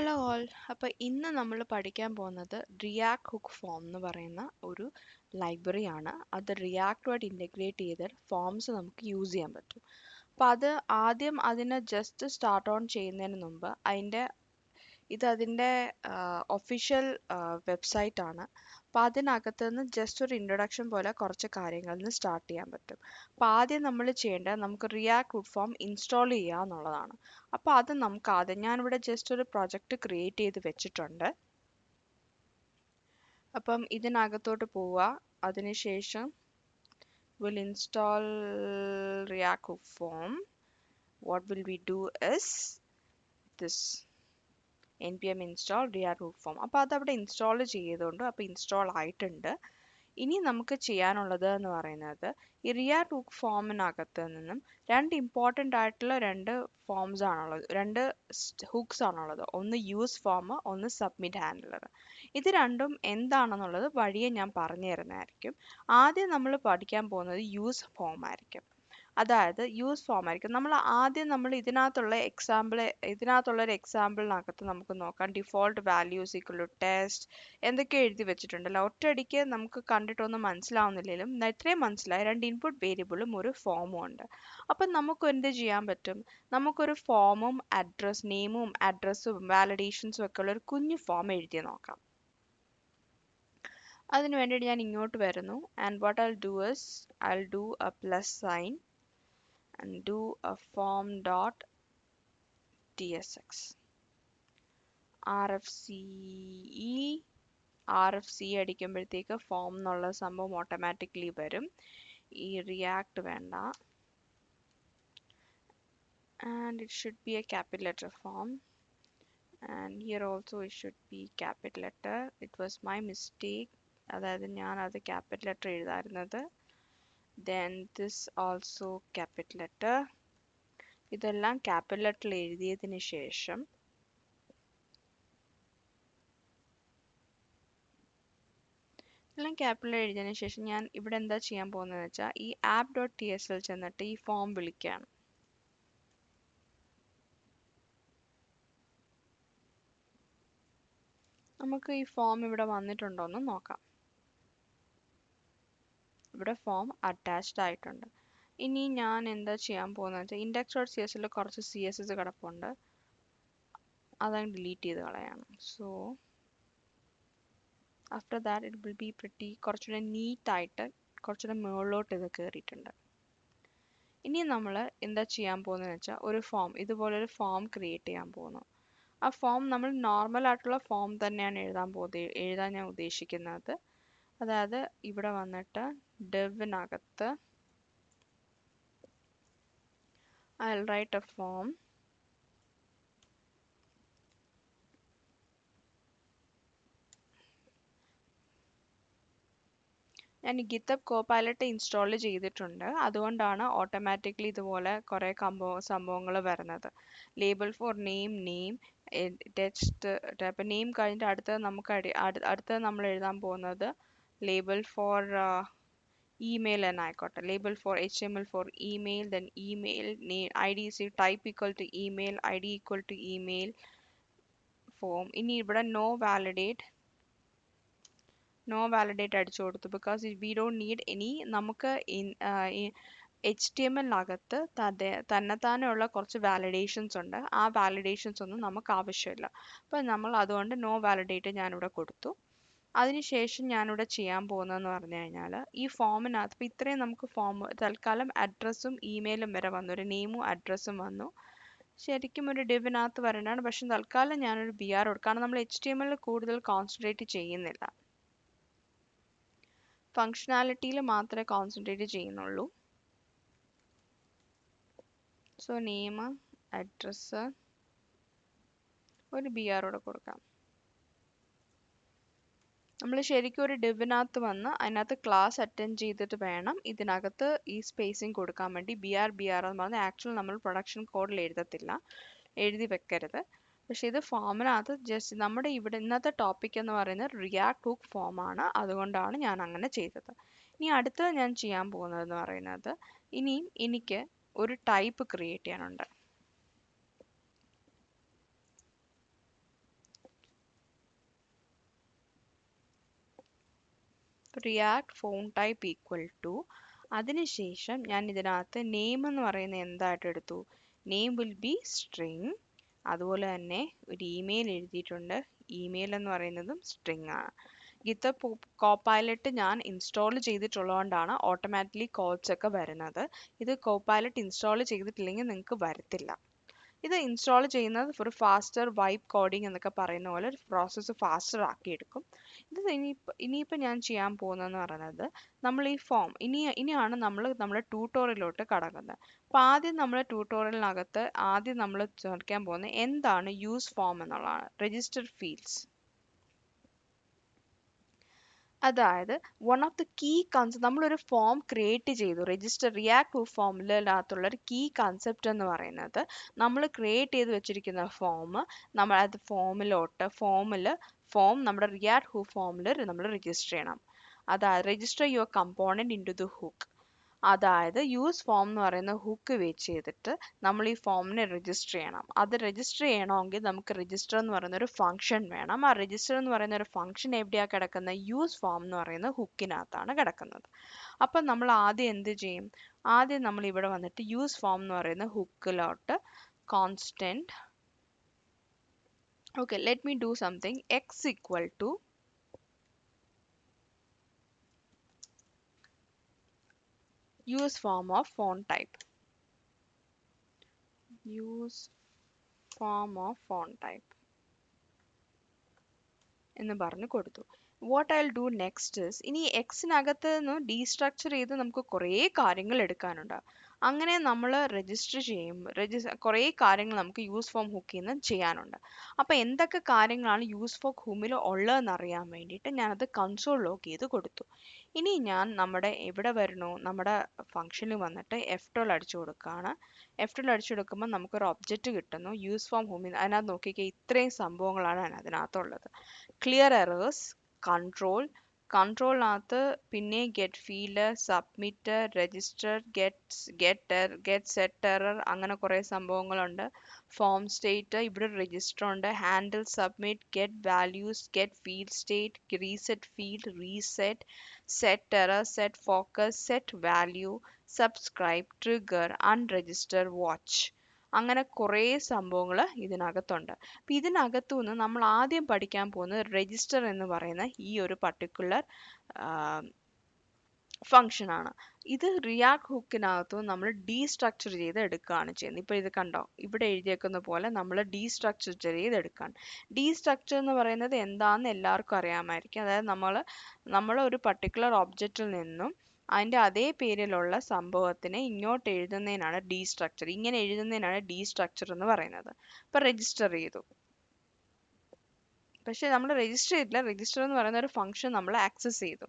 Hello all അപ്പോൾ ഇന്ന് നമ്മൾ പഠിക്കാൻ പോകുന്നത് റിയാക്ട് ഹുക്ക് ഫോം എന്ന് പറയുന്ന ഒരു ലൈബ്രറി ആണ്. അത് റിയാക്ടുമായിട്ട് ഇന്റഗ്രേറ്റ് ചെയ്ത് ഫോംസ് നമുക്ക് യൂസ് ചെയ്യാൻ പറ്റും. അപ്പോൾ അത് ആദ്യം അതിനെ ജസ്റ്റ് സ്റ്റാർട്ട് ഓൺ ചെയ്യുന്നതിന് മുമ്പ് അതിന്റെ ഇത് അതിന്റെ ഒഫീഷ്യൽ വെബ്സൈറ്റ് ആണ്. അപ്പോൾ അതിനകത്ത് നിന്ന് ജസ്റ്റ് ഒരു ഇൻട്രൊഡക്ഷൻ പോലെ കുറച്ച് കാര്യങ്ങളിൽ നിന്ന് സ്റ്റാർട്ട് ചെയ്യാൻ പറ്റും. അപ്പോൾ ആദ്യം നമ്മൾ ചെയ്യേണ്ടത് നമുക്ക് റിയാക്ട് ഗുഡ് ഫോം ഇൻസ്റ്റാൾ ചെയ്യുക എന്നുള്ളതാണ്. അപ്പോൾ അത് നമുക്ക് ആദ്യം ഞാനിവിടെ ജസ്റ്റ് ഒരു പ്രൊജക്റ്റ് ക്രിയേറ്റ് ചെയ്ത് വെച്ചിട്ടുണ്ട്. അപ്പം ഇതിനകത്തോട്ട് പോവുക. അതിനുശേഷം will install React good form what will we do is this N P M install D R root form അപ്പോൾ അതവിടെ ഇൻസ്റ്റാൾ ചെയ്തുകൊണ്ട് അപ്പോൾ ഇൻസ്റ്റാൾ ആയിട്ടുണ്ട്. ഇനി നമുക്ക് ചെയ്യാനുള്ളത് എന്ന് പറയുന്നത് ഈ റിയാ ടൂക്ക് ഫോമിനകത്ത് നിന്നും രണ്ട് ഇമ്പോർട്ടന്റ് ആയിട്ടുള്ള രണ്ട് ഫോംസ് ആണുള്ളത്. രണ്ട് ഹുക്സ് ആണുള്ളത്. ഒന്ന് യൂസ് ഫോം ഒന്ന് സബ്മിറ്റ് ഹാൻഡിലർ ഇത് രണ്ടും എന്താണെന്നുള്ളത് വഴിയെ ഞാൻ പറഞ്ഞു തരുന്നതായിരിക്കും. ആദ്യം നമ്മൾ പഠിക്കാൻ പോകുന്നത് യൂസ് ഫോം ആയിരിക്കും. അതായത് യൂസ് ഫോം ആയിരിക്കും. നമ്മൾ ആദ്യം നമ്മൾ ഇതിനകത്തുള്ള എക്സാമ്പിൾ ഇതിനകത്തുള്ള ഒരു എക്സാമ്പിളിനകത്ത് നമുക്ക് നോക്കാം. ഡിഫോൾട്ട് വാല്യൂസ് ടു ടെസ്റ്റ് എന്തൊക്കെ എഴുതി വെച്ചിട്ടുണ്ടല്ലോ. ഒറ്റയടിക്ക് നമുക്ക് കണ്ടിട്ടൊന്നും മനസ്സിലാവുന്നില്ലെങ്കിലും ഇത്രയും മനസ്സിലായി രണ്ട് ഇൻപുട്ട് വേരിയബിളും ഒരു ഫോമും ഉണ്ട്. അപ്പം നമുക്ക് എന്ത് ചെയ്യാൻ പറ്റും? നമുക്കൊരു ഫോമും അഡ്രസ് നെയിമും അഡ്രസ്സും വാലിഡേഷൻസും ഒക്കെ ഉള്ള ഒരു കുഞ്ഞു ഫോം എഴുതി നോക്കാം. അതിനു വേണ്ടിയിട്ട് ഞാൻ ഇങ്ങോട്ട് വരുന്നു. And what I do is I do a plus sign and do a form dot tsx rfce rfc അടിക്കുമ്പോഴത്തേക്ക് ഫോം എന്നുള്ള സംഭവം ഓട്ടോമാറ്റിക്കലി വരും ഈ റിയാക്ട് വേണ്ട and it should be a capital letter form and here also it should be capital letter it was my mistake അതായത് ഞാൻ അത് capital letter എഴുതാറുന്നത് then this also capital letter. ഇതെല്ലാം ക്യാപിറ്റൽ ലെറ്ററിൽ എഴുതിയതിന് ശേഷം എല്ലാം ക്യാപിറ്റൽ എഴുതിയതിന് ശേഷം ഞാൻ ഇവിടെ എന്താ ചെയ്യാൻ പോകുന്നതെന്ന് വെച്ചാൽ ഈ app dot T S L ചെന്നിട്ട് ഈ ഫോം വിളിക്കുകയാണ്. നമുക്ക് ഈ ഫോം ഇവിടെ വന്നിട്ടുണ്ടോ എന്ന് നോക്കാം. ഇവിടെ ഫോം അറ്റാച്ച്ഡ് ആയിട്ടുണ്ട്. ഇനി ഞാൻ എന്താ ചെയ്യാൻ പോകുന്നത് വെച്ചാൽ ഇൻഡെക്സ് ഡോട്ട് സി എസ് എല്ലിൽ കുറച്ച് സി എസ് എസ് കിടപ്പുണ്ട്. അതങ്ങ് ഡിലീറ്റ് ചെയ്ത് കളയാണ്. So after that it will be pretty കുറച്ചുകൂടെ നീറ്റായിട്ട് കുറച്ചുകൂടെ മുകളിലോട്ട് ഇത് കയറിയിട്ടുണ്ട് ഇനി നമ്മൾ എന്താ ചെയ്യാൻ പോകുന്നതെന്ന് വെച്ചാൽ ഒരു ഫോം ഇതുപോലൊരു ഫോം ക്രിയേറ്റ് ചെയ്യാൻ പോകുന്നു. ആ ഫോം നമ്മൾ നോർമൽ ആയിട്ടുള്ള ഫോം തന്നെയാണ് എഴുതാൻ പോകുന്നത് എഴുതാൻ ഞാൻ ഉദ്ദേശിക്കുന്നത്. അതായത് ഇവിടെ വന്നിട്ട് ഡെവിനകത്ത് ഐ റൈറ്റ് എ ഫോം ഞാൻ ഗിത്തബ് കോപ്പൈലറ്റ് ഇൻസ്റ്റാൾ ചെയ്തിട്ടുണ്ട്. അതുകൊണ്ടാണ് ഓട്ടോമാറ്റിക്കലി ഇതുപോലെ കുറേ കമ്പോ സംഭവങ്ങൾ വരുന്നത്. Label for name name text അപ്പം നെയിം കഴിഞ്ഞിട്ട് അടുത്തത് നമുക്ക് അടുത്തത് നമ്മൾ എഴുതാൻ പോകുന്നത് ലേബിൾ ഫോർ ഇമെയിൽ തന്നെ ആയിക്കോട്ടെ label for H M L for email then email I D see type equal to email I D equal to email form ഇനി ഇവിടെ നോ വാലിഡേറ്റ് നോ വാലിഡേറ്റ് അടിച്ചു കൊടുത്തു. ബിക്കോസ് വി ഡോണ്ട് നീഡ് ഇനി നമുക്ക് H T M എല്ലിനകത്ത് തന്നെത്താനെയുള്ള കുറച്ച് validations ഉണ്ട്. ആ വാലിഡേഷൻസ് ഒന്നും നമുക്ക് ആവശ്യമില്ല. അപ്പോൾ നമ്മൾ അതുകൊണ്ട് നോ വാലിഡേറ്റ് ഞാനിവിടെ കൊടുത്തു. അതിനുശേഷം ഞാനിവിടെ ചെയ്യാൻ പോകുന്നതെന്ന് പറഞ്ഞു കഴിഞ്ഞാൽ ഈ ഫോമിനകത്ത് ഇപ്പോൾ ഇത്രയും നമുക്ക് ഫോം തൽക്കാലം അഡ്രസ്സും ഇമെയിലും വരെ വന്നു. ഒരു നെയിമും അഡ്രസ്സും വന്നു. ശരിക്കും ഒരു ഡിവിനകത്ത് വരേണ്ടതാണ്. പക്ഷെ തൽക്കാലം ഞാനൊരു ബി ആർ കൊടുക്കും കാരണം നമ്മൾ എച്ച് ടി എം എല്ലിൽ കൂടുതൽ കോൺസെൻട്രേറ്റ് ചെയ്യുന്നില്ല. ഫങ്ഷനാലിറ്റിയിൽ മാത്രമേ കോൺസെൻട്രേറ്റ് ചെയ്യുന്നുള്ളൂ. സോ നെയിം അഡ്രസ്സ് ഒരു ബി ആറോടെ കൊടുക്കാം. നമ്മൾ ശരിക്കും ഒരു ഡിവിനകത്ത് വന്ന് അതിനകത്ത് ക്ലാസ് അറ്റൻഡ് ചെയ്തിട്ട് വേണം ഇതിനകത്ത് ഈ സ്പേസിങ് കൊടുക്കാൻ വേണ്ടി. ബി ആർ ബി ആർ എന്ന് പറഞ്ഞാൽ ആക്ച്വൽ നമ്മൾ പ്രൊഡക്ഷൻ കോഡിൽ എഴുതത്തില്ല. എഴുതി വെക്കരുത്. പക്ഷെ ഇത് ഫോമിനകത്ത് ജസ്റ്റ് നമ്മുടെ ഇവിടെ ഇന്നത്തെ ടോപ്പിക് എന്ന് പറയുന്നത് റിയാക്ട് ഹുക്ക് ഫോമാണ് അതുകൊണ്ടാണ് ഞാൻ അങ്ങനെ ചെയ്തത്. ഇനി അടുത്തത് ഞാൻ ചെയ്യാൻ പോകുന്നതെന്ന് പറയുന്നത് ഇനിയും എനിക്ക് ഒരു ടൈപ്പ് ക്രിയേറ്റ് ചെയ്യാനുണ്ട്. React phone type equal to. അതിനുശേഷം ഞാൻ ഇതിനകത്ത് നെയിം എന്ന് പറയുന്ന എന്തായിട്ട് എടുത്തു? നെയിം വിൽ ബി സ്ട്രിങ് അതുപോലെ തന്നെ ഒരു ഇമെയിൽ എഴുതിയിട്ടുണ്ട്. ഇമെയിൽ എന്ന് പറയുന്നതും സ്ട്രിങ് ആണ് ഗിത്ത കോപ്പൈലറ്റ് ഞാൻ ഇൻസ്റ്റാൾ ചെയ്തിട്ടുള്ളതുകൊണ്ടാണ് ഓട്ടോമാറ്റിക്കലി കോഡ്സ് ഒക്കെ വരുന്നത്. ഇത് കോപ്പൈലറ്റ് ഇൻസ്റ്റാൾ ചെയ്തിട്ടില്ലെങ്കിൽ നിങ്ങൾക്ക് വരത്തില്ല. ഇത് ഇൻസ്റ്റാൾ ചെയ്യുന്നത് ഒരു ഫാസ്റ്റർ വൈപ്പ് കോഡിംഗ് എന്നൊക്കെ പറയുന്ന പോലെ ഒരു പ്രോസസ്സ് ഫാസ്റ്റർ ആക്കിയെടുക്കും. ഇത് ഇനിയിപ്പോൾ ഇനിയിപ്പോൾ ഞാൻ ചെയ്യാൻ പോകുന്നതെന്ന് പറയുന്നത് നമ്മൾ ഈ ഫോം ഇനി ഇനിയാണ് നമ്മൾ നമ്മുടെ ട്യൂട്ടോറിയലോട്ട് കടക്കുന്നത്. അപ്പോൾ ആദ്യം നമ്മൾ ട്യൂട്ടോറിയലിനകത്ത് ആദ്യം നമ്മൾ ചേർക്കാൻ പോകുന്നത് എന്താണ് യൂസ് ഫോം എന്നുള്ളതാണ് രജിസ്റ്റർ ഫീൽഡ്സ് അതായത് one of the key concept നമ്മളൊരു ഫോം ക്രിയേറ്റ് ചെയ്തു. രജിസ്റ്റർ റിയാക്ട് ടു ഫോമിലകത്തുള്ള ഒരു കീ കൺസെപ്റ്റ് എന്ന് പറയുന്നത് നമ്മൾ ക്രിയേറ്റ് ചെയ്ത് വെച്ചിരിക്കുന്ന ഫോം നമ്മൾ അത് ഫോമിലോട്ട് ഫോമിൽ ഫോം നമ്മുടെ റിയാക്ട് ഹു ഫോമിൽ നമ്മൾ രജിസ്റ്റർ ചെയ്യണം. അതായത് register your component into the hook അതായത് യൂസ് ഫോം എന്ന് പറയുന്ന ഹുക്ക് വെച്ച് ചെയ്തിട്ട് നമ്മൾ ഈ ഫോമിനെ രജിസ്റ്റർ ചെയ്യണം. അത് രജിസ്റ്റർ ചെയ്യണമെങ്കിൽ നമുക്ക് രജിസ്റ്റർ എന്ന് പറയുന്ന ഒരു ഫംഗ്ഷൻ വേണം. ആ രജിസ്റ്റർ എന്ന് പറയുന്ന ഒരു ഫംഗ്ഷൻ എവിടെയാണ് കിടക്കുന്നത്? യൂസ് ഫോം എന്ന് പറയുന്ന ഹുക്കിനകത്താണ് കിടക്കുന്നത്. അപ്പം നമ്മൾ ആദ്യം എന്ത് ചെയ്യും? ആദ്യം നമ്മൾ ഇവിടെ വന്നിട്ട് യൂസ് ഫോം എന്ന് പറയുന്ന ഹുക്കിലോട്ട് constant okay let me do something X equal to use form of font type. Use form of font type. എന്ന് പറഞ്ഞ് കൊടുത്തു. What I do next is ഇനി എക്സിനകത്ത് നിന്ന് ഡീസ്ട്രക്ചർ ചെയ്ത് നമുക്ക് കുറേ കാര്യങ്ങൾ എടുക്കാനുണ്ട്. അങ്ങനെ നമ്മൾ രജിസ്റ്റർ ചെയ്യും. രജിസ്റ്റർ കുറേ കാര്യങ്ങൾ നമുക്ക് യൂസ് ഫോം ഹുക്കിൽ നിന്ന് ചെയ്യാനുണ്ട്. അപ്പോൾ എന്തൊക്കെ കാര്യങ്ങളാണ് യൂസ് ഫോം ഹുമിൽ ഉള്ളതെന്ന് അറിയാൻ വേണ്ടിയിട്ട് ഞാനത് കൺസോൾ ലോക്ക് ചെയ്ത് കൊടുത്തു. ഇനി ഞാൻ നമ്മുടെ എവിടെ വരണോ നമ്മുടെ ഫംഗ്ഷനിൽ വന്നിട്ട് എഫ് ടോൾ അടിച്ചു കൊടുക്കുകയാണ് എഫ് ടോൾ അടിച്ചു കൊടുക്കുമ്പോൾ നമുക്കൊരു ഒബ്ജക്റ്റ് കിട്ടുന്നു യൂസ് ഫോം ഹുമിൽ അതിനകത്ത് നോക്കിക്കേ ഇത്രയും സംഭവങ്ങളാണ് അതിനകത്തുള്ളത്. ക്ലിയർ എറേഴ്സ് കൺട്രോൾ കൺട്രോളിനകത്ത് പിന്നെ get field submit register gets getter get setter അങ്ങനെ കുറേ സംഭവങ്ങളുണ്ട്. ഫോം സ്റ്റേറ്റ് ഇവിടെ രജിസ്റ്റർ ഉണ്ട്. Handle submit get values get field state reset field reset setter set focus set value subscribe trigger unregister watch അങ്ങനെ കുറേ സംഭവങ്ങൾ ഇതിനകത്തുണ്ട്. അപ്പം ഇതിനകത്തു നിന്ന് നമ്മൾ ആദ്യം പഠിക്കാൻ പോകുന്നത് രജിസ്റ്റർ എന്ന് പറയുന്ന ഈ ഒരു പർട്ടിക്കുലർ ഫങ്ഷനാണ് ഇത് റിയാക്ട് ഹുക്കിനകത്തു നമ്മൾ ഡീസ്ട്രക്ചർ ചെയ്ത് എടുക്കുകയാണ് ചെയ്യുന്നത്. ഇപ്പോൾ ഇത് കണ്ടോ? ഇവിടെ എഴുതിയേക്കുന്ന പോലെ നമ്മൾ ഡീസ്ട്രക്ചർ ചെയ്ത് എടുക്കുകയാണ്. ഡീസ്ട്രക്ചർ എന്ന് പറയുന്നത് എന്താണെന്ന് എല്ലാവർക്കും അറിയാമായിരിക്കും. അതായത് നമ്മൾ നമ്മൾ ഒരു പർട്ടിക്കുലർ ഒബ്ജക്റ്റിൽ നിന്നും അതിന്റെ അതേ പേരിലുള്ള സംഭവത്തിനെ ഇങ്ങോട്ട് എഴുതുന്നതിനാണ് ഡീ സ്ട്രക്ചർ ഇങ്ങനെ എഴുതുന്നതിനാണ് ഡീ സ്ട്രക്ചർ എന്ന് പറയുന്നത്. അപ്പോൾ രജിസ്റ്റർ ചെയ്തു. പക്ഷെ നമ്മൾ രജിസ്റ്റർ ചെയ്തില്ല രജിസ്റ്റർ എന്ന് പറയുന്ന ഒരു ഫംഗ്ഷൻ നമ്മൾ ആക്സസ് ചെയ്തു.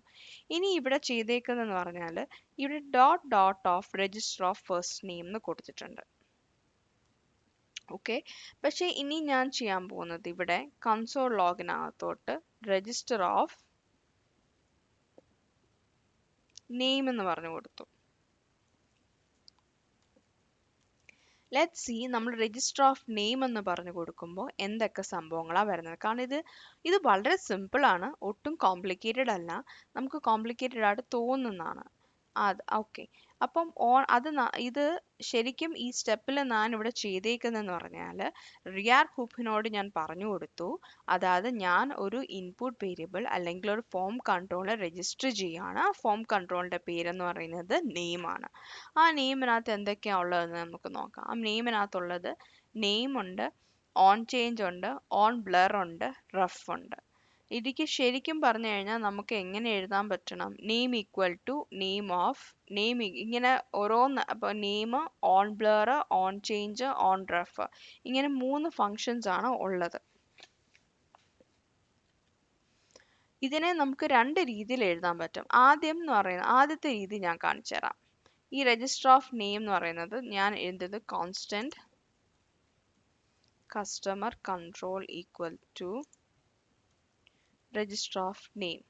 ഇനി ഇവിടെ ചെയ്തേക്കുന്നതെന്ന് പറഞ്ഞാൽ ഇവിടെ dot dot of register of first name എന്ന് കൊടുത്തിട്ടുണ്ട്. ഓക്കെ പക്ഷേ ഇനി ഞാൻ ചെയ്യാൻ പോകുന്നത് ഇവിടെ കൺസോൾ ലോഗിനകത്തോട്ട് രജിസ്റ്റർ ഓഫ് നെയിം എന്ന് പറഞ്ഞു കൊടുത്തു. ലെറ്റ് സി നമ്മൾ രജിസ്റ്റർ ഓഫ് നെയിം എന്ന് പറഞ്ഞു കൊടുക്കുമ്പോൾ എന്തൊക്കെ സംഭവങ്ങളാണ് വരുന്നത്? കാരണം ഇത് ഇത് വളരെ സിമ്പിൾ ആണ് ഒട്ടും കോംപ്ലിക്കേറ്റഡ് അല്ല. നമുക്ക് കോംപ്ലിക്കേറ്റഡ് ആയിട്ട് തോന്നുന്നതാണ്. അത് ഓക്കെ. അപ്പം ഓൺ അത് ഇത് ശരിക്കും ഈ സ്റ്റെപ്പിൽ ഞാൻ ഇവിടെ ചെയ്തേക്കുന്നതെന്ന് പറഞ്ഞാൽ റിയാർ ഹുപ്പിനോട് ഞാൻ പറഞ്ഞു കൊടുത്തു. അതായത് ഞാൻ ഒരു ഇൻപുട്ട് വേരിയബിൾ അല്ലെങ്കിൽ ഒരു ഫോം കൺട്രോളർ രജിസ്റ്റർ ചെയ്യുകയാണ്. ഫോം കൺട്രോളിന്റെ പേരെന്ന് പറയുന്നത് നെയിമാണ്. ആ നെയിമിനകത്ത് എന്തൊക്കെയാണ് ഉള്ളതെന്ന് നമുക്ക് നോക്കാം. ആ നെയിമിനകത്തുള്ളത് നെയിമുണ്ട് ഓൺ ചേഞ്ച് ഉണ്ട് ഓൺ ബ്ലർ ഉണ്ട് റഫ് ഉണ്ട്. ഇതിക്ക് ശരിക്കും പറഞ്ഞു കഴിഞ്ഞാൽ നമുക്ക് എങ്ങനെ എഴുതാൻ പറ്റണം? Name equal to name of name ഇങ്ങനെ ഓരോന്ന് അപ്പോൾ name on blur on change on ref ഇങ്ങനെ മൂന്ന് ഫങ്ഷൻസ് ആണ് ഉള്ളത്. ഇതിനെ നമുക്ക് രണ്ട് രീതിയിൽ എഴുതാൻ പറ്റും. ആദ്യം എന്ന് പറയുന്നത് ആദ്യത്തെ രീതി ഞാൻ കാണിച്ചു തരാം. ഈ രജിസ്റ്റർ ഓഫ് നെയിം എന്ന് പറയുന്നത് ഞാൻ എഴുതുന്നത് constant customer control equal to register of name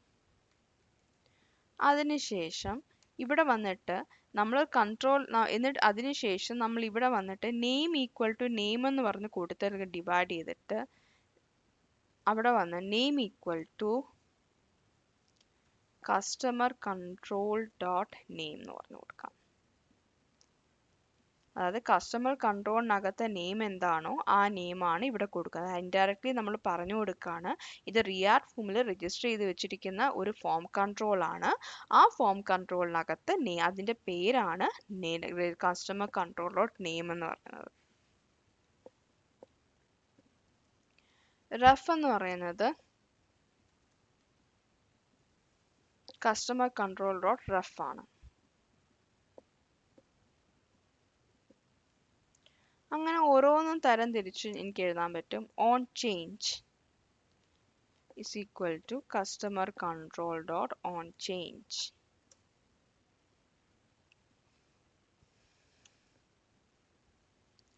അതിനുശേഷം ഇവിടെ വന്നിട്ട് നമ്മൾ കൺട്രോൾ എന്നിട്ട് അതിനുശേഷം നമ്മൾ ഇവിടെ വന്നിട്ട് നെയിം ഈക്വൽ ടു നെയിം എന്ന് പറഞ്ഞ് കൂട്ടത്തിൽ ഡിവൈഡ് ചെയ്തിട്ട് അവിടെ വന്ന് name equal to customer control dot name എന്ന് പറഞ്ഞു കൊടുക്കാം. അതായത് കസ്റ്റമർ കൺട്രോളിനകത്തെ നെയിം എന്താണോ ആ നെയിമാണ് ഇവിടെ കൊടുക്കുന്നത്. ഇൻഡയറക്റ്റ്ലി നമ്മൾ പറഞ്ഞു കൊടുക്കുകയാണ് ഇത് റിയാഡ് ഫോമിൽ രജിസ്റ്റർ ചെയ്ത് വെച്ചിരിക്കുന്ന ഒരു ഫോം കൺട്രോൾ ആണ്. ആ ഫോം കൺട്രോളിനകത്ത് നെ അതിന്റെ പേരാണ് കസ്റ്റമർ കൺട്രോൾ ഡോട്ട് നെയിം എന്ന് പറയുന്നത്. റഫ് എന്ന് പറയുന്നത് കസ്റ്റമർ കൺട്രോൾ ഡോട്ട് റഫ് ആണ്. അങ്ങനെ ഓരോന്നും തരം തിരിച്ച് എനിക്ക് എഴുതാൻ പറ്റും. On change is equal to customer control dot on change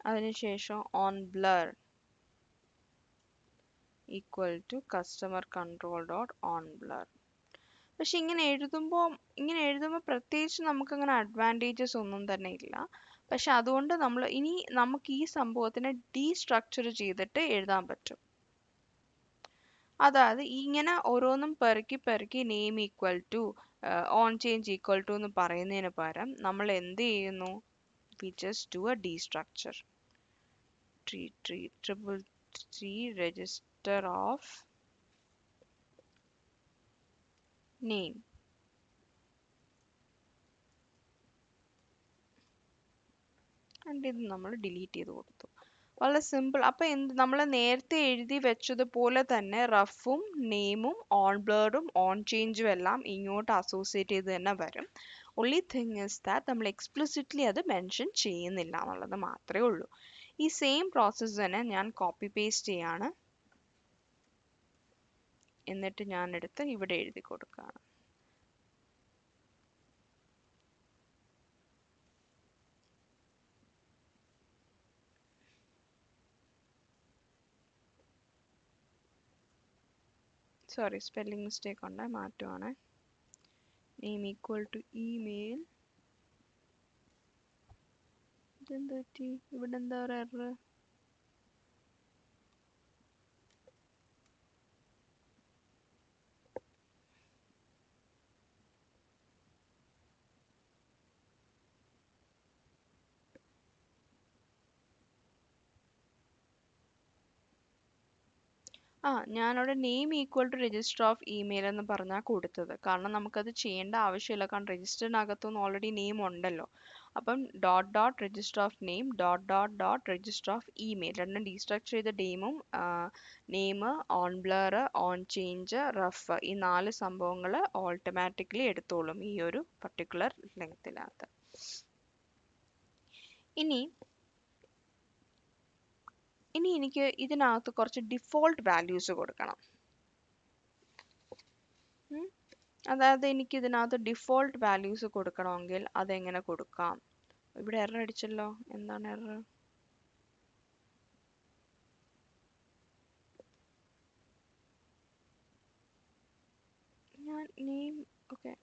അതിനുശേഷം on blur equal to customer control dot on blur പക്ഷെ ഇങ്ങനെ എഴുതുമ്പോൾ ഇങ്ങനെ എഴുതുമ്പോൾ പ്രത്യേകിച്ച് നമുക്കങ്ങനെ അഡ്വാന്റേജസ് ഒന്നും തന്നെ ഇല്ല. പക്ഷെ അതുകൊണ്ട് നമ്മൾ ഇനി നമുക്ക് ഈ സംഭവത്തിനെ ഡീസ്ട്രക്ചർ ചെയ്തിട്ട് എഴുതാൻ പറ്റും. അതായത് ഇങ്ങനെ ഓരോന്നും പെറുക്കി പെറുക്കി name equal to on change equal to എന്ന് പറയുന്നതിന് പകരം നമ്മൾ എന്ത് ചെയ്യുന്നു? We just do a destructure tree tree triple three register of name and ഇത് നമ്മൾ ഡിലീറ്റ് ചെയ്ത് കൊടുത്തു. വളരെ സിമ്പിൾ അപ്പോൾ എന്ത് നമ്മൾ നേരത്തെ എഴുതി വെച്ചതുപോലെ തന്നെ റഫും നെയിമും ഓൺ ബ്ലേഡും ഓൺ ചേഞ്ചും എല്ലാം ഇങ്ങോട്ട് അസോസിയേറ്റ് ചെയ്ത് തന്നെ വരും. ഒൺലി തിങ് ഇസ് ദാറ്റ് നമ്മൾ എക്സ്പ്ലിസിറ്റ്ലി അത് മെൻഷൻ ചെയ്യുന്നില്ല എന്നുള്ളത് മാത്രമേ ഉള്ളൂ. ഈ സെയിം പ്രോസസ്സ് തന്നെ ഞാൻ കോപ്പി പേസ്റ്റ് ചെയ്യാണ്. എന്നിട്ട് ഞാൻ എടുത്ത് ഇവിടെ എഴുതി കൊടുക്കുകയാണ്. സോറി സ്പെല്ലിംഗ് മിസ്റ്റേക്ക് ഉണ്ട് മാറ്റുവാണ്. നെയിം ഈക്വൽ ടു ഇമെയിൽ ഇതെന്ത് പറ്റി? ഇവിടെ എന്താ ഒരു എറർ ആ ഞാനവിടെ name equal to register of email എന്ന് പറഞ്ഞാൽ കൊടുത്തത്. കാരണം നമുക്കത് ചെയ്യേണ്ട ആവശ്യമില്ല. കാരണം രജിസ്റ്ററിനകത്തുനിന്ന് ഓൾറെഡി നെയിം ഉണ്ടല്ലോ. അപ്പം dot dot register of name dot dot dot register of email രണ്ടും ഡീസ്ട്രക്ചർ ചെയ്ത ഡെയിമും name on blur on change ref ഈ നാല് സംഭവങ്ങൾ ഓട്ടോമാറ്റിക്കലി എടുത്തോളും ഈ ഒരു പർട്ടിക്കുലർ ലെങ്ത്തിനകത്ത് ഇനി ഇനി എനിക്ക് ഇതിനകത്ത് കുറച്ച് ഡിഫോൾട്ട് വാല്യൂസ് കൊടുക്കണം. അതായത് എനിക്ക് ഇതിനകത്ത് ഡിഫോൾട്ട് വാല്യൂസ് കൊടുക്കണമെങ്കിൽ അതെങ്ങനെ കൊടുക്കാം? ഇവിടെ എറർ അടിച്ചല്ലോ. എന്താണ് എറർ ഞാൻ നെയിം ഓക്കെ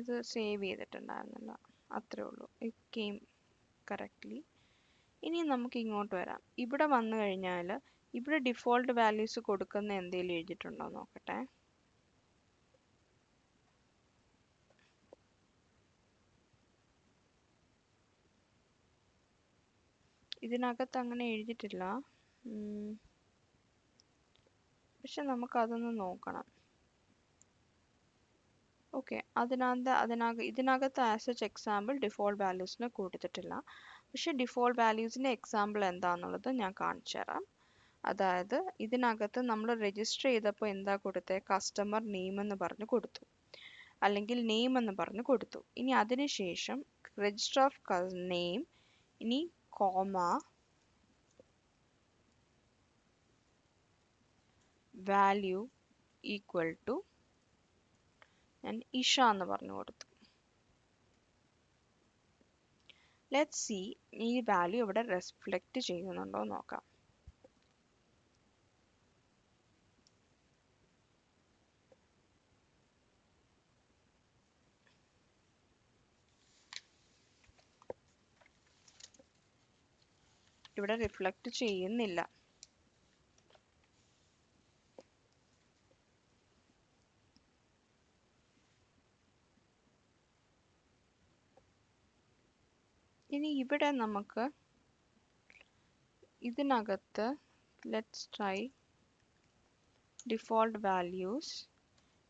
ഇത് സേവ് ചെയ്തിട്ടുണ്ടായിരുന്നില്ല. അത്രേ ഉള്ളൂ. ഇറ്റ് കെയിം കറക്റ്റ്ലി ഇനി നമുക്ക് ഇങ്ങോട്ട് വരാം. ഇവിടെ വന്നു കഴിഞ്ഞാൽ ഇവിടെ ഡിഫോൾട്ട് വാല്യൂസ് കൊടുക്കുന്ന എന്തെങ്കിലും എഴുതിയിട്ടുണ്ടോ നോക്കട്ടെ. ഇതിനകത്ത് അങ്ങനെ എഴുതിയിട്ടില്ല. പക്ഷെ നമുക്കതൊന്ന് നോക്കണം. ഓക്കെ അതിനകത്ത് അതിനകത്ത് ഇതിനകത്ത് ആസ് എച്ച് എക്സാമ്പിൾ ഡിഫോൾട്ട് വാല്യൂസിനെ കൊടുത്തിട്ടില്ല. പക്ഷെ ഡിഫോൾട്ട് വാല്യൂസിന്റെ എക്സാമ്പിൾ എന്താണെന്നുള്ളത് ഞാൻ കാണിച്ചു തരാം. അതായത് ഇതിനകത്ത് നമ്മൾ രജിസ്റ്റർ ചെയ്തപ്പോൾ എന്താ കൊടുത്തത് കസ്റ്റമർ നെയിം എന്ന് പറഞ്ഞ് കൊടുത്തു. അല്ലെങ്കിൽ നെയിം എന്ന് പറഞ്ഞ് കൊടുത്തു. ഇനി അതിനുശേഷം രജിസ്റ്റർ ഓഫ് നെയിം ഇനി കോമ വാല്യൂ ഈക്വൽ ടു ഞാൻ ഇഷ എന്ന് പറഞ്ഞു കൊടുത്തു. ലെറ്റ് സി ഈ വാല്യൂ ഇവിടെ റെഫ്ലക്റ്റ് ചെയ്യുന്നുണ്ടോ നോക്കാം. ഇവിടെ റിഫ്ലക്റ്റ് ചെയ്യുന്നില്ല. ഇവിടെ നമുക്ക് ഇതിനകത്ത് let's try default values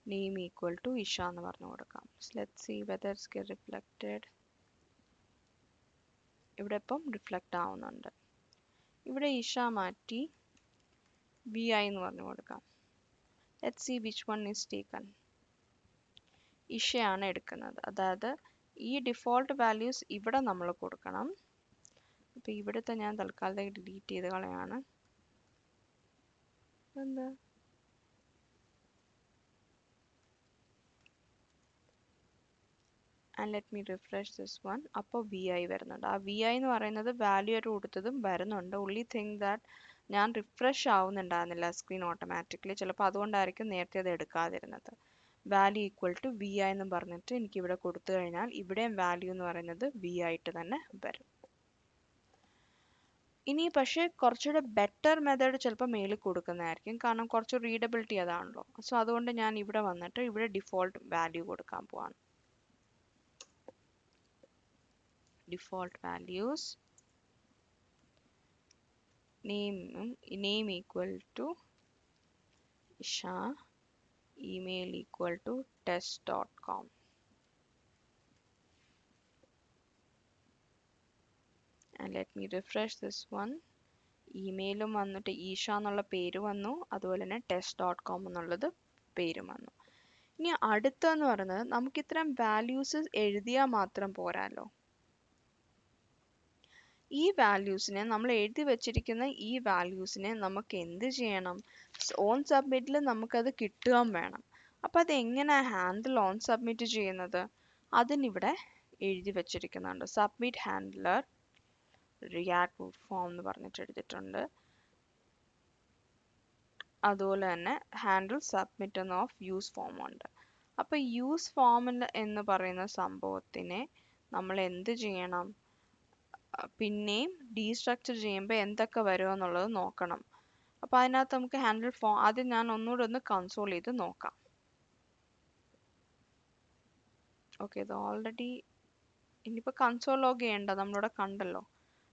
name equal to Isha എന്ന് പറഞ്ഞു കൊടുക്കാം. Let see whether it's reflected ഇവിടെ ഇപ്പം റിഫ്ലക്റ്റ് ആവുന്നുണ്ട്. ഇവിടെ ഇഷ മാറ്റി വി ഐ എന്ന് പറഞ്ഞു കൊടുക്കാം. Let see which one is taken ഇഷയാണ് എടുക്കുന്നത്. അതായത് ഈ ഡിഫോൾട്ട് വാല്യൂസ് ഇവിടെ നമ്മൾ കൊടുക്കണം. അപ്പോൾ ഇവിടുത്തെ ഞാൻ തൽക്കാലത്തേക്ക് ഡിലീറ്റ് ചെയ്ത് കളയാണ്. എന്താ and let me refresh this one അപ്പോൾ വി ഐ വരുന്നുണ്ട്. ആ വി ഐ എന്ന് പറയുന്നത് വാല്യൂ ആയിട്ട് കൊടുത്തതും വരുന്നുണ്ട്. ഉള്ളി തിങ്ക് ദാറ്റ് ഞാൻ റിഫ്രഷ് ആവുന്നുണ്ടായിരുന്നില്ല സ്ക്രീൻ ഓട്ടോമാറ്റിക്കലി ചിലപ്പോൾ അതുകൊണ്ടായിരിക്കും നേരത്തെ അത് എടുക്കാതിരുന്നത്. വാല്യൂ ഈക്വൽ ടു വി ആയി എന്ന് പറഞ്ഞിട്ട് എനിക്ക് ഇവിടെ കൊടുത്തു കഴിഞ്ഞാൽ ഇവിടെയും വാല്യൂ എന്ന് പറയുന്നത് വി ആയിട്ട് തന്നെ വരും. ഇനി പക്ഷേ കുറച്ചുകൂടെ ബെറ്റർ മെത്തേഡ് ചിലപ്പോൾ മേളിൽ കൊടുക്കുന്നതായിരിക്കും. കാരണം കുറച്ച് റീഡബിലിറ്റി അതാണല്ലോ. സോ അതുകൊണ്ട് ഞാൻ ഇവിടെ വന്നിട്ട് ഇവിടെ ഡിഫോൾട്ട് വാല്യൂ കൊടുക്കാൻ പോവാണ്. Default values name name equal to Isha. Email equal to test.com and let me refresh this one. ഇമെയിലും വന്നിട്ട് ഈഷ എന്നുള്ള പേര് വന്നു. അതുപോലെ തന്നെ ടെസ്റ്റ് ഡോട്ട് കോം എന്നുള്ളത് പേരും വന്നു. ഇനി അടുത്തെന്ന് പറയുന്നത് നമുക്ക് ഇത്തരം വാല്യൂസ് എഴുതിയാൽ മാത്രം പോരാല്ലോ ഈ വാല്യൂസിനെ നമ്മൾ എഴുതി വെച്ചിരിക്കുന്ന ഈ വാല്യൂസിനെ നമുക്ക് എന്ത് ചെയ്യണം? ഓൺ സബ്മിറ്റിൽ നമുക്കത് കിട്ടുകയും വേണം. അപ്പം അത് എങ്ങനെ ഹാൻഡിൽ ഓൺ സബ്മിറ്റ് ചെയ്യുന്നത്? അതിനിവിടെ എഴുതി വെച്ചിരിക്കുന്നുണ്ട്. സബ്മിറ്റ് ഹാൻഡ്ലർ റിയാക്ട് ഫോം എന്ന് പറഞ്ഞിട്ട് എടുത്തിട്ടുണ്ട് അതുപോലെ തന്നെ ഹാൻഡിൽ സബ്മിറ്റ് എന്ന ഓഫ് യൂസ് ഫോം ഉണ്ട്. അപ്പോൾ യൂസ് ഫോമിൽ എന്ന് പറയുന്ന സംഭവത്തിനെ നമ്മൾ എന്ത് ചെയ്യണം? പിന്നെയും ഡീസ്ട്രക്ചർ ചെയ്യുമ്പോൾ എന്തൊക്കെ വരുമെന്നുള്ളത് നോക്കണം. അപ്പോൾ അതിനകത്ത് നമുക്ക് ഹാൻഡിൽ ഫോ ആദ്യം ഞാൻ ഒന്നുകൂടെ ഒന്ന് കൺസോൾ ചെയ്ത് നോക്കാം. ഓക്കെ ഇത് ഓൾറെഡി ഇനിയിപ്പോൾ കൺസോൾ ലോഗ് ചെയ്യേണ്ട നമ്മളിവിടെ കണ്ടല്ലോ.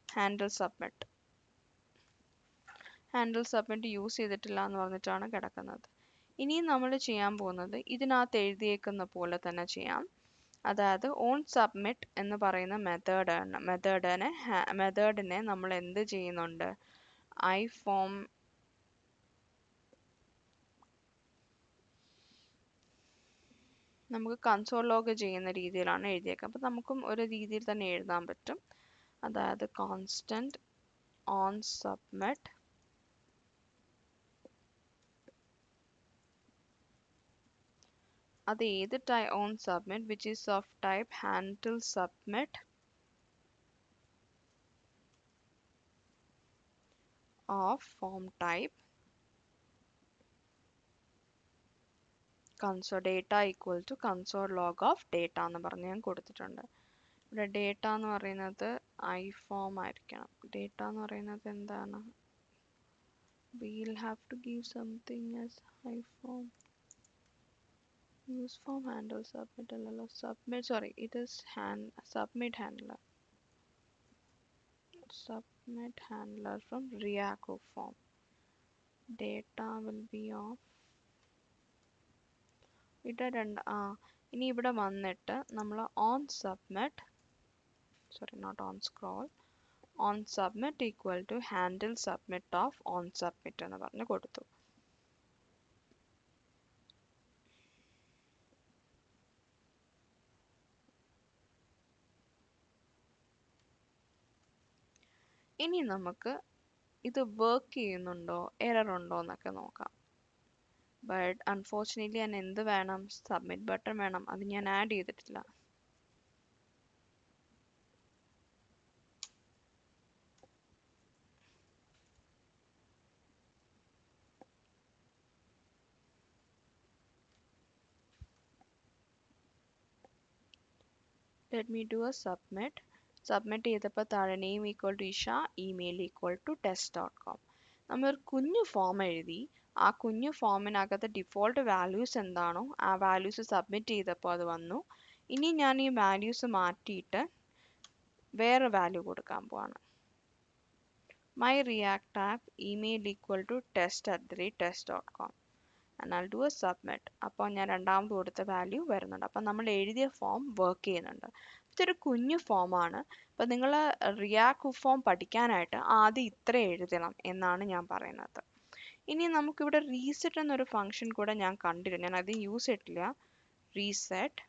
Handle submit handle submit use ചെയ്തിട്ടില്ല എന്ന് പറഞ്ഞിട്ടാണ് കിടക്കുന്നത്. ഇനിയും നമ്മൾ ചെയ്യാൻ പോകുന്നത് ഇതിനകത്ത് എഴുതിയേക്കുന്ന പോലെ തന്നെ ചെയ്യാം. അതായത് ഓൺ സബ്മിറ്റ് എന്ന് പറയുന്ന മെത്തേഡ് മെത്തേഡിനെ മെത്തേഡിനെ നമ്മൾ എന്ത് ചെയ്യുന്നുണ്ട്? ഐ ഫോം നമുക്ക് കൺസോൾ ലോഗ് ചെയ്യുന്ന രീതിയിലാണ് എഴുതിയേക്കുക. അപ്പം നമുക്കും ഒരു രീതിയിൽ തന്നെ എഴുതാൻ പറ്റും. അതായത് കോൺസ്റ്റന്റ് ഓൺ സബ്മിറ്റ് അത് ഏത് tie on submit which is of type handle submit of form type console data equal to console log of data എന്ന് പറഞ്ഞ് ഞാൻ കൊടുത്തിട്ടുണ്ട്. ഇവിടെ ഡേറ്റ എന്ന് പറയുന്നത് ഐ ഫോം ആയിരിക്കണം. ഡേറ്റ എന്ന് പറയുന്നത് എന്താണ്? We'll have to give something I form use form handle submit അല്ലല്ലോ submit sorry it is hand submit handler submit handler from react form data will be of ഇവിടെ രണ്ട് ആ ഇനി ഇവിടെ വന്നിട്ട് നമ്മൾ on submit sorry not on scroll on submit equal to handle submit of on submit എന്ന് പറഞ്ഞ് കൊടുത്തു ഇനി നമുക്ക് ഇത് വർക്ക് ചെയ്യുന്നുണ്ടോ എറർ ഉണ്ടോ എന്നൊക്കെ നോക്കാം. ബട്ട് അൺഫോർച്ചുനേറ്റ്ലി ഞാൻ എന്ത് വേണം സബ്മിറ്റ് ബട്ടൺ വേണം അത് ഞാൻ ആഡ് ചെയ്തിട്ടില്ല. Let me do a submit submit ചെയ്തപ്പോൾ താഴെ name equal to Isha email equal to test dot com നമ്മളൊരു കുഞ്ഞു ഫോം എഴുതി ആ കുഞ്ഞു ഫോമിനകത്ത് ഡിഫോൾട്ട് വാല്യൂസ് എന്താണോ ആ വാല്യൂസ് സബ്മിറ്റ് ചെയ്തപ്പോൾ അത് വന്നു. ഇനി ഞാൻ ഈ വാല്യൂസ് മാറ്റിയിട്ട് വേറെ വാല്യൂ കൊടുക്കാൻ പോവാണ്. My react app email equal to test at the rate test dot com. And I'll do a submit. അപ്പോൾ ഞാൻ രണ്ടാമത് കൊടുത്ത വാല്യൂ വരുന്നുണ്ട്. അപ്പം നമ്മൾ എഴുതിയ ഫോം വർക്ക് ചെയ്യുന്നുണ്ട്. ഇതൊരു കുഞ്ഞു ഫോമാണ് അപ്പം നിങ്ങൾ റിയാക്ട് ഫോം പഠിക്കാനായിട്ട് ആദ്യം ഇത്ര എഴുതണം എന്നാണ് ഞാൻ പറയുന്നത്. ഇനി നമുക്കിവിടെ റീസെറ്റ് എന്നൊരു ഫംഗ്ഷൻ കൂടെ ഞാൻ കണ്ടിരുന്നു ഞാൻ അത് യൂസ് ചെയ്തിട്ടില്ല. റീസെറ്റ്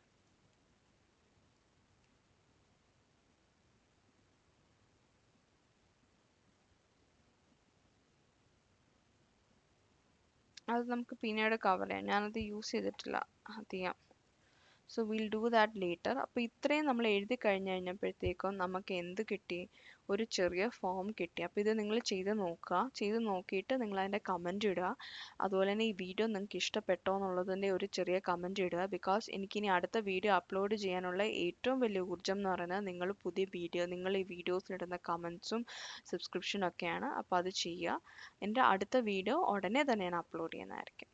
അത് നമുക്ക് പിന്നീട് കവർ ചെയ്യാം. ഞാനത് യൂസ് ചെയ്തിട്ടില്ല. അധികം. So will do that later അപ്പോൾ ഇത്രയും നമ്മൾ എഴുതി കഴിഞ്ഞ് കഴിഞ്ഞപ്പോഴത്തേക്കും നമുക്ക് എന്ത് കിട്ടി? ഒരു ചെറിയ ഫോം കിട്ടി. അപ്പോൾ ഇത് നിങ്ങൾ ചെയ്ത് നോക്കുക. ചെയ്ത് നോക്കിയിട്ട് നിങ്ങൾ അതിന്റെ കമന്റ് ഇടുക. അതുപോലെ തന്നെ ഈ വീഡിയോ നിങ്ങൾക്ക് ഇഷ്ടപ്പെട്ടോ എന്നുള്ളതിന്റെ ഒരു ചെറിയ കമന്റ് ഇടുക. ബിക്കോസ് എനിക്കിനി അടുത്ത വീഡിയോ അപ്ലോഡ് ചെയ്യാനുള്ള ഏറ്റവും വലിയ ഊർജം എന്ന് പറയുന്നത് നിങ്ങൾ പുതിയ വീഡിയോ നിങ്ങൾ ഈ വീഡിയോസിലിടുന്ന കമൻസും സബ്സ്ക്രിപ്ഷനും ഒക്കെയാണ്. അപ്പോൾ അത് ചെയ്യുക. എന്റെ അടുത്ത വീഡിയോ ഉടനെ തന്നെ ഞാൻ അപ്ലോഡ് ചെയ്യുന്നതായിരിക്കും.